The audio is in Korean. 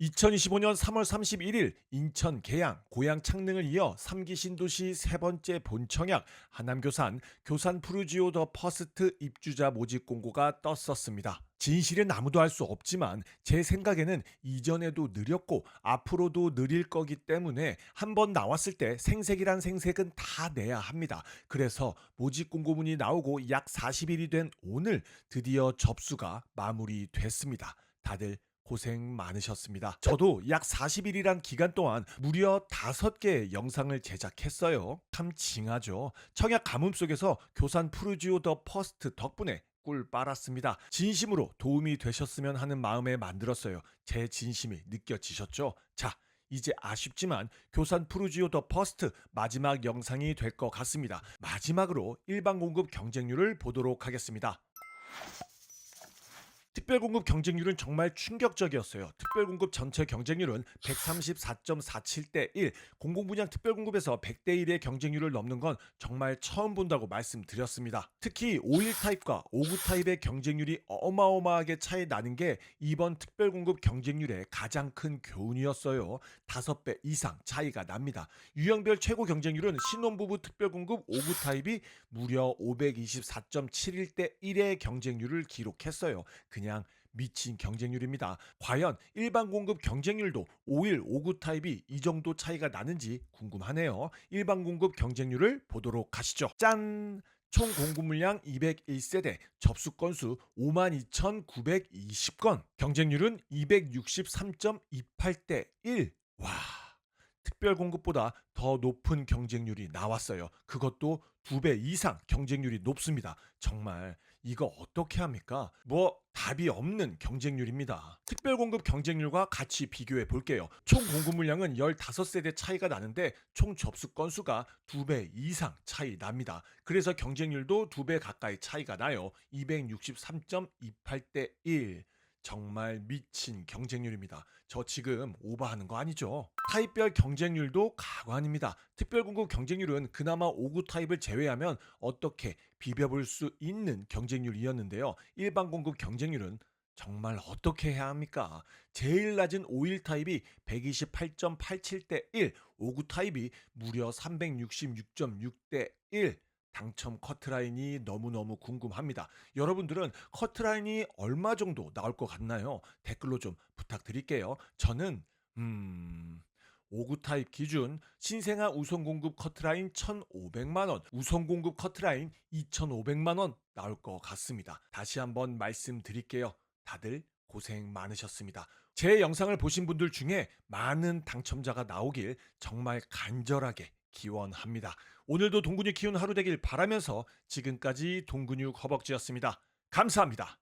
2025년 3월 31일 인천 계양, 고양 창릉을 이어 3기 신도시 세 번째 본청약 하남교산 교산 푸르지오 더 퍼스트 입주자 모집 공고가 떴었습니다. 진실은 아무도 알 수 없지만 제 생각에는 이전에도 느렸고 앞으로도 느릴 거기 때문에 한번 나왔을 때 생색이란 생색은 다 내야 합니다. 그래서 모집 공고문이 나오고 약 40일이 된 오늘 드디어 접수가 마무리됐습니다. 다들 고생 많으셨습니다. 저도 약 40일이란 기간 동안 무려 5개의 영상을 제작했어요. 참 징하죠. 청약 가뭄 속에서 교산 푸르지오 더 퍼스트 덕분에 꿀 빨았습니다. 진심으로 도움이 되셨으면 하는 마음에 만들었어요. 제 진심이 느껴지셨죠? 자, 이제 아쉽지만 교산 푸르지오 더 퍼스트 마지막 영상이 될 것 같습니다. 마지막으로 일반 공급 경쟁률을 보도록 하겠습니다. 특별공급 경쟁률은 정말 충격적이었어요. 특별공급 전체 경쟁률은 134.47대 1, 공공분양 특별공급에서 100대 1의 경쟁률을 넘는 건 정말 처음 본다고 말씀드렸습니다. 특히 5일 타입과 5구 타입의 경쟁률이 어마어마하게 차이 나는 게 이번 특별공급 경쟁률의 가장 큰 교훈이었어요. 5배 이상 차이가 납니다. 유형별 최고 경쟁률은 신혼부부 특별공급 5구 타입이 무려 524.71대 1의 경쟁률을 기록했어요. 그냥 미친 경쟁률입니다. 과연 일반 공급 경쟁률도 5일 5구 타입이 이 정도 차이가 나는지 궁금하네요. 일반 공급 경쟁률을 보도록 하시죠. 짠! 총 공급 물량 201세대, 접수 건수 52,920건, 경쟁률은 263.28대 1. 와, 특별 공급보다 더 높은 경쟁률이 나왔어요. 그것도 두 배 이상 경쟁률이 높습니다. 정말 이거 어떻게 합니까? 뭐 답이 없는 경쟁률입니다. 특별 공급 경쟁률과 같이 비교해 볼게요. 총 공급 물량은 15세대 차이가 나는데 총 접수 건수가 두 배 이상 차이 납니다. 그래서 경쟁률도 두 배 가까이 차이가 나요. 263.28대 1. 정말 미친 경쟁률입니다. 저 지금 오버하는 거 아니죠? 타입별 경쟁률도 가관입니다. 특별공급 경쟁률은 그나마 5구 타입을 제외하면 어떻게 비벼볼 수 있는 경쟁률이었는데요. 일반 공급 경쟁률은 정말 어떻게 해야 합니까? 제일 낮은 5일 타입이 128.87대 1, 5구 타입이 무려 366.6대 1. 당첨 커트라인이 너무너무 궁금합니다. 여러분들은 커트라인이 얼마 정도 나올 것 같나요? 댓글로 좀 부탁드릴게요. 저는 음... 5구 타입 기준 신생아 우선 공급 커트라인 1,500만 원, 우선 공급 커트라인 2,500만 원 나올 것 같습니다. 다시 한번 말씀드릴게요. 다들 고생 많으셨습니다. 제 영상을 보신 분들 중에 많은 당첨자가 나오길 정말 간절하게 기원합니다. 오늘도 동근육 키운 하루 되길 바라면서 지금까지 동근육 허벅지였습니다. 감사합니다.